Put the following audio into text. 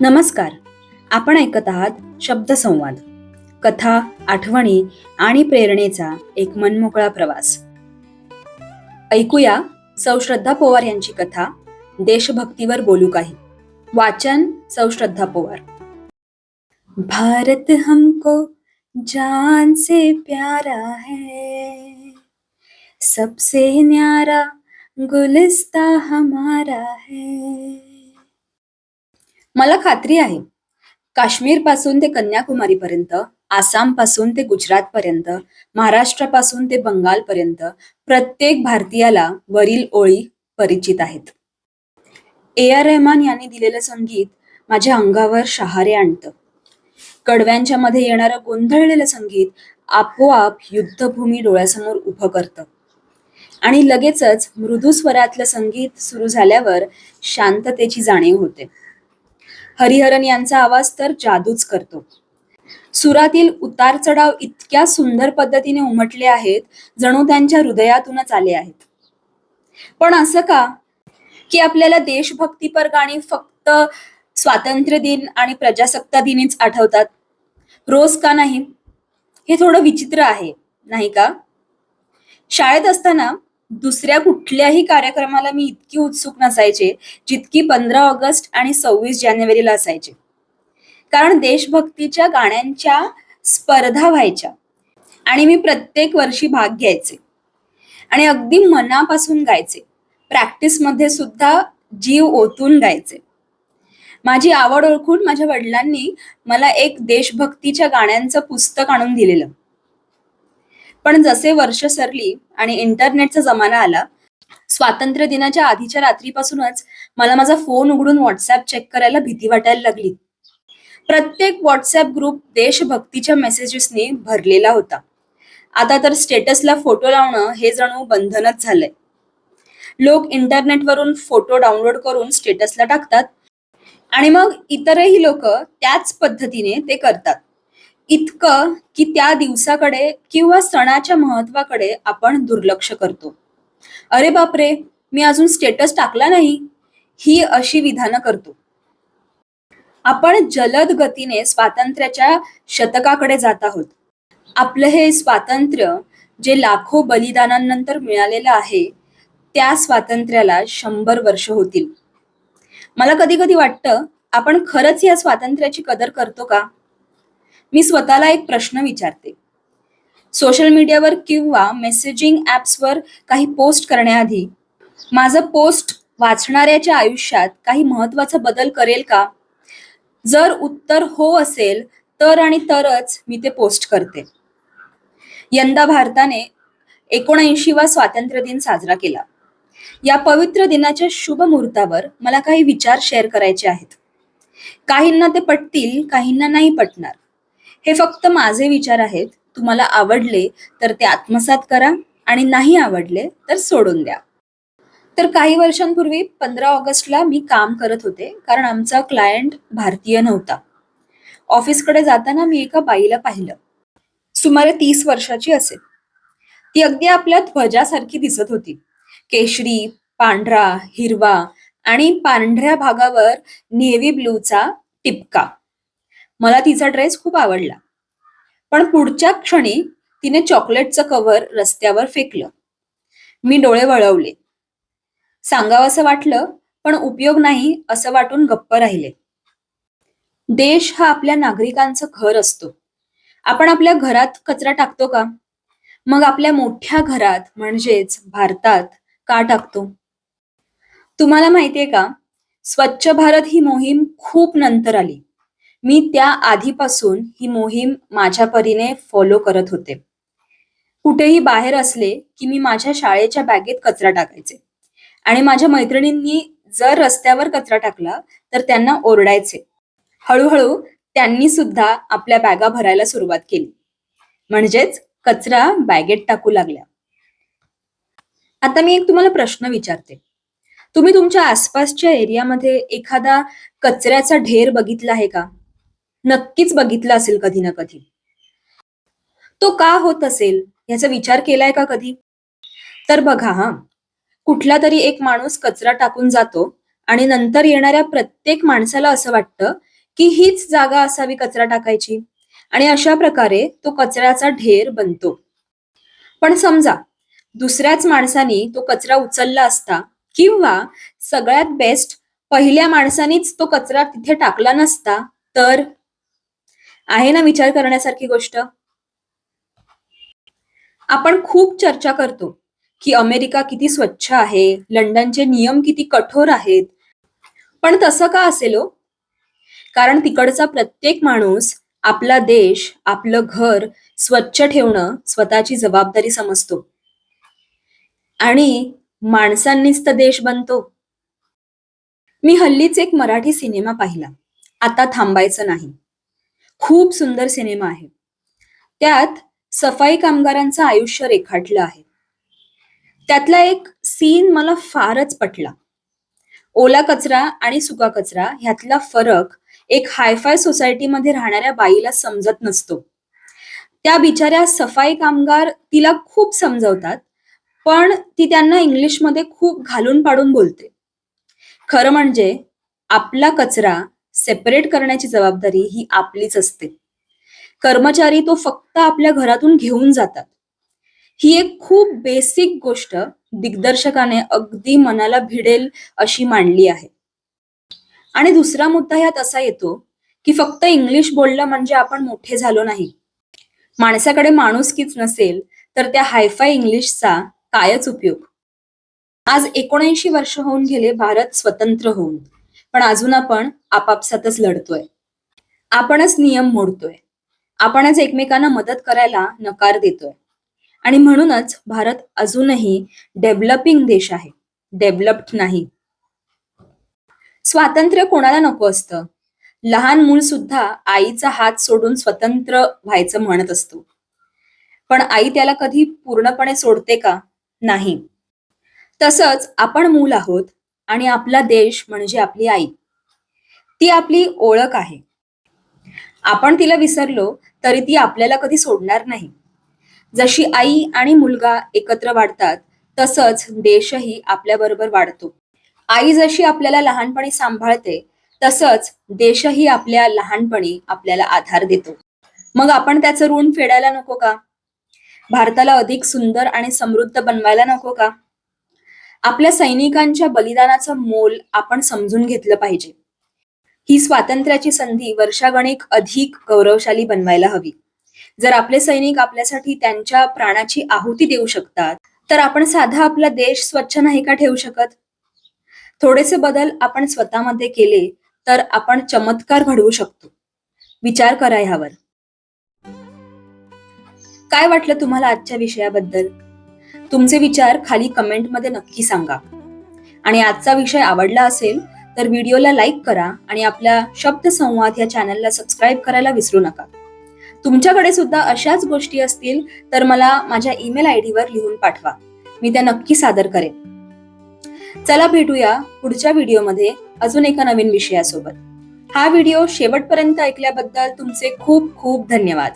नमस्कार. आपण ऐकत आहात शब्दसंवाद. कथा आठवणी आणि प्रेरणेचा एक मनमोकळा प्रवास. ऐकूया सौ श्रद्धा पोवार यांची कथा देशभक्तीवर बोलू काही. वाचन सौ श्रद्धा पोवार. भारत हमको जान से प्यारा है. सबसे न्यारा गुलिस्ता हमारा है. मला खात्री आहे. काश्मीरपासून ते कन्याकुमारीपर्यंत आसामपासून आसामपासून ते गुजरात पर्यंत महाराष्ट्रापासून ते बंगाल पर्यंत प्रत्येक भारतीयाला वरील ओळी परिचित आहेत. ए आर रहमान यांनी दिलेलं संगीत माझ्या अंगावर शहारे आणतं. कडव्यांच्या मध्ये येणारं गोंधळलेलं संगीत आपोआप युद्धभूमी डोळ्यासमोर उभं करतं. आणि लगेचच मृदू स्वरातलं संगीत सुरू झाल्यावर शांततेची जाणीव होते. हरिहरन यांचा आवाज तर जादूच करतो. सुरातील उतार चढाव इतक्या सुंदर पद्धतीने उमटले आहेत जणू त्यांच्या हृदयातूनच आले आहेत. पण असं का? की आपल्याला देशभक्तीपर गाणी फक्त स्वातंत्र्य दिन आणि प्रजासत्ता दिनीच आठवतात? रोज का नाही? हे थोडं विचित्र आहे नाही का? शाळेत असताना दुसऱ्या कुठल्याही कार्यक्रमाला मी इतकी उत्सुक नसायचे जितकी पंधरा ऑगस्ट आणि सव्वीस जानेवारीला असायचे. कारण देशभक्तीच्या गाण्यांच्या स्पर्धा व्हायच्या आणि मी प्रत्येक वर्षी भाग घ्यायचे. आणि अगदी मनापासून गायचे. प्रॅक्टिसमध्ये सुद्धा जीव ओतून गायचे. माझी आवड ओळखून माझ्या वडिलांनी मला एक देशभक्तीच्या गाण्यांचं पुस्तक आणून दिलेलं. पण जसे वर्ष सरली आणि इंटरनेटचा जमाना आला स्वातंत्र्य दिनाच्या आधीच्या रात्रीपासूनच मला माझा फोन उघडून व्हॉट्सअप चेक करायला भीती वाटायला लागली. प्रत्येक व्हॉट्सअप ग्रुप देशभक्तीच्या मेसेजेसनी भरलेला होता. आता तर स्टेटसला फोटो लावणं हे जणू बंधनच झालंय. लोक इंटरनेटवरून फोटो डाउनलोड करून स्टेटसला टाकतात आणि मग इतरही लोक त्याच पद्धतीने ते करतात. इतकं की त्या दिवसाकडे किंवा सणाच्या महत्वाकडे आपण दुर्लक्ष करतो. अरे बापरे मी अजून स्टेटस टाकला नाही. ही अशी विधानं करतो. आपण जलद गतीने स्वातंत्र्याच्या शतकाकडे जात आहोत. आपलं हे स्वातंत्र्य जे लाखो बलिदानांनंतर मिळालेलं आहे त्या स्वातंत्र्याला शंभर वर्ष होतील. मला कधी कधी वाटतं आपण खरंच या स्वातंत्र्याची कदर करतो का? मी स्वतःला एक प्रश्न विचारते. सोशल मीडियावर किंवा मेसेजिंग ऍप्सवर काही पोस्ट करण्याआधी माझं पोस्ट वाचणाऱ्याच्या आयुष्यात काही महत्त्वाचा बदल करेल का? जर उत्तर हो असेल तर आणि तरच मी ते पोस्ट करते. यंदा भारताने एकोणऐंशीवा स्वातंत्र्य दिन साजरा केला. या पवित्र दिनाच्या शुभ मुहूर्तावर मला काही विचार शेअर करायचे आहेत. काहींना ते पटतील काहींना नाही पटणार. हे फक्त माझे विचार आहेत. तुम्हाला आवडले तर ते आत्मसात करा आणि नाही आवडले तर सोडून द्या. तर काही वर्षांपूर्वी पंधरा ऑगस्टला मी काम करत होते कारण आमचा क्लायंट भारतीय नव्हता. ऑफिसकडे जाताना मी एका बाईला पाहिलं. सुमारे तीस वर्षाची असेल. ती अगदी आपल्या ध्वजासारखी दिसत होती. केशरी पांढरा हिरवा आणि पांढऱ्या भागावर नेव्ही ब्लूचा टिपका. मला तिचा ड्रेस खूप आवडला. पण पुढच्या क्षणी तिने चॉकलेटचं कव्हर रस्त्यावर फेकलं. मी डोळे वळवले. सांगावंसं वाटलं पण उपयोग नाही असं वाटून गप्प राहिले. देश हा आपल्या नागरिकांचं घर असतो. आपण आपल्या घरात कचरा टाकतो का? मग आपल्या मोठ्या घरात म्हणजेच भारतात का टाकतो? तुम्हाला माहितीये का? स्वच्छ भारत ही मोहीम खूप नंतर आली. मी त्या आधीपासून ही मोहीम माझ्या परीने फॉलो करत होते. कुठेही बाहेर असले की मी माझ्या शाळेच्या बॅगेत कचरा टाकायचे. आणि माझ्या मैत्रिणींनी जर रस्त्यावर कचरा टाकला तर त्यांना ओरडायचे. हळूहळू त्यांनी सुद्धा आपल्या बॅगा भरायला सुरुवात केली. म्हणजेच कचरा बॅगेत टाकू लागल्या. आता मी एक तुम्हाला प्रश्न विचारते. तुम्ही तुमच्या आसपासच्या एरियामध्ये एखादा कचऱ्याचा ढेर बघितला आहे का? नक्कीच बघितलं असेल कधी ना कधी. तो का होत असेल याचा विचार केलाय का कधी? तर बघा हा. कुठला तरी एक माणूस कचरा टाकून जातो आणि नंतर येणाऱ्या प्रत्येक माणसाला असं वाटतं की हीच जागा असावी कचरा टाकायची. आणि अशा प्रकारे तो कचऱ्याचा ढेर बनतो. पण समजा दुसऱ्याच माणसानी तो कचरा उचलला असता किंवा सगळ्यात बेस्ट पहिल्या माणसानीच तो कचरा तिथे टाकला नसता तर? आहे ना विचार करण्यासारखी गोष्ट? आपण खूप चर्चा करतो की अमेरिका किती स्वच्छ आहे लंडनचे नियम किती कठोर आहेत. पण तसं का असेल हो? कारण तिकडचा प्रत्येक माणूस आपला देश आपलं घर स्वच्छ ठेवणं स्वतःची जबाबदारी समजतो. आणि माणसांनीच तर देश बनतो. मी हल्लीच एक मराठी सिनेमा पाहिला. आता थांबायचं नाही. खूप सुंदर सिनेमा आहे. त्यात सफाई कामगारांचं आयुष्य रेखाटलं आहे. त्यातला एक सीन मला फारच पटला. ओला कचरा आणि सुका कचरा ह्यातला फरक एक हायफाय सोसायटीमध्ये राहणाऱ्या बाईला समजत नसतो. त्या बिचाऱ्या सफाई कामगार तिला खूप समजवतात पण ती त्यांना इंग्लिशमध्ये खूप घालून पाडून बोलते. खरं म्हणजे आपला कचरा सेपरेट करण्याची जबाबदारी ही आपलीच असते. कर्मचारी तो फक्त आपल्या घरातून घेऊन जातात. ही एक खूप बेसिक गोष्ट दिग्दर्शकाने अगदी मनाला भिडेल अशी मांडली आहे. आणि दुसरा मुद्दा ह्यात असा येतो की फक्त इंग्लिश बोललं म्हणजे आपण मोठे झालो नाही. माणसाकडे माणुसकीच नसेल तर त्या हायफाय इंग्लिशचा कायच उपयोग? आज एकोणऐंशी वर्ष होऊन गेले भारत स्वतंत्र होऊन. पण अजून आपण आपापसातच लढतोय. आपणच नियम मोडतोय. आपणच एकमेकांना मदत करायला नकार देतोय. आणि म्हणूनच भारत अजूनही डेव्हलपिंग देश आहे. डेव्हलप्ड नाही. स्वातंत्र्य कोणाला नको असतं? लहान मूल सुद्धा आईचा हात सोडून स्वतंत्र व्हायचं म्हणत असतो. पण आई त्याला कधी पूर्णपणे सोडते का? नाही. तसंच आपण मूल आहोत आणि आपला देश म्हणजे आपली आई. ती आपली ओळख आहे. आपण तिला विसरलो तरी ती आपल्याला कधी सोडणार नाही. जशी आई आणि मुलगा एकत्र वाढतात तसंच देशही आपल्याबरोबर वाढतो. आई जशी आपल्याला लहानपणी सांभाळते तसंच देशही आपल्या लहानपणी आपल्याला आधार देतो. मग आपण त्याचं ऋण फेडायला नको का? भारताला अधिक सुंदर आणि समृद्ध बनवायला नको का? आपल्या सैनिकांच्या बलिदानाचं मोल आपण समजून घेतलं पाहिजे. ही स्वातंत्र्याची संधी वर्षागणिक अधिक गौरवशाली बनवायला हवी. जर आपले सैनिक आपल्यासाठी त्यांच्या प्राणाची आहुती देऊ शकतात तर आपण साधा आपला देश स्वच्छ नाही का ठेवू शकत? थोडेसे बदल आपण स्वतःमध्ये केले तर आपण चमत्कार घडवू शकतो. विचार करा ह्यावर. काय वाटलं तुम्हाला आजच्या विषयाबद्दल? तुमचे विचार खाली कमेंटमध्ये नक्की सांगा. आणि आजचा विषय आवडला असेल तर व्हिडिओला लाईक करा आणि आपल्या शब्द संवाद या चॅनलला सबस्क्राईब करायला विसरू नका. तुमच्याकडे सुद्धा अशाच गोष्टी असतील तर मला माझ्या ईमेल आय डीवर लिहून पाठवा. मी त्या नक्की सादर करेन. चला भेटूया पुढच्या व्हिडिओमध्ये अजून एका नवीन विषयासोबत. हा व्हिडिओ शेवटपर्यंत ऐकल्याबद्दल तुमचे खूप खूप धन्यवाद.